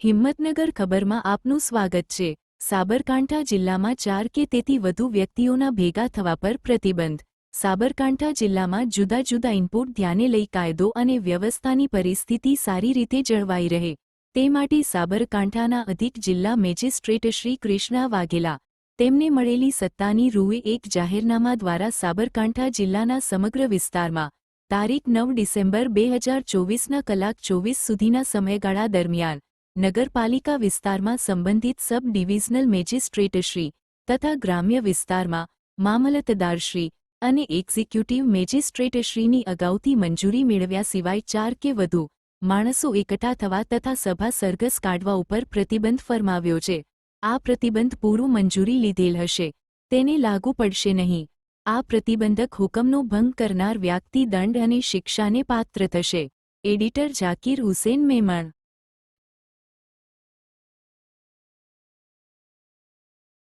હિંમતનગર ખબરમાં આપનું સ્વાગત છે. સાબરકાંઠા જિલ્લામાં ચાર કે તેથી વધુ વ્યક્તિઓના ભેગા થવા પર પ્રતિબંધ. સાબરકાંઠા જિલ્લામાં જુદા જુદા ઇનપુટ ધ્યાને લઈ કાયદો અને વ્યવસ્થાની પરિસ્થિતિ સારી રીતે જળવાઈ રહે. તે માટે સાબરકાંઠાના અધિક જિલ્લા મેજિસ્ટ્રેટ શ્રી કૃષ્ણા વાઘેલા, તેમને મળેલી સત્તાની રૂએ એક જાહેરનામા દ્વારા સાબરકાંઠા જિલ્લાના સમગ્ર વિસ્તારમાં તારીખ નવ ડિસેમ્બર બે હજાર ચોવીસના કલાક ચોવીસ સુધીના સમયગાળા દરમિયાન નગરપાલિકા વિસ્તારમાં સંબંધિત સબ ડિવિઝનલ મેજિસ્ટ્રેટશ્રી તથા ગ્રામ્ય વિસ્તારમાં મામલતદારશ્રી અને એક્ઝિક્યુટિવ મેજિસ્ટ્રેટશ્રીની અગાઉથી મંજૂરી મેળવ્યા સિવાય ચાર કે વધુ માણસો એકઠા થવા તથા સભા સરઘસ કાઢવા ઉપર પ્રતિબંધ ફરમાવ્યો છે. આ પ્રતિબંધ પૂરું મંજૂરી લીધેલ હશે. તેને લાગુ પડશે નહીં. આ પ્રતિબંધક હુકમનો ભંગ કરનાર વ્યક્તિ દંડ અને શિક્ષાને પાત્ર થશે. એડિટર ઝાકીર હુસેન મેમણ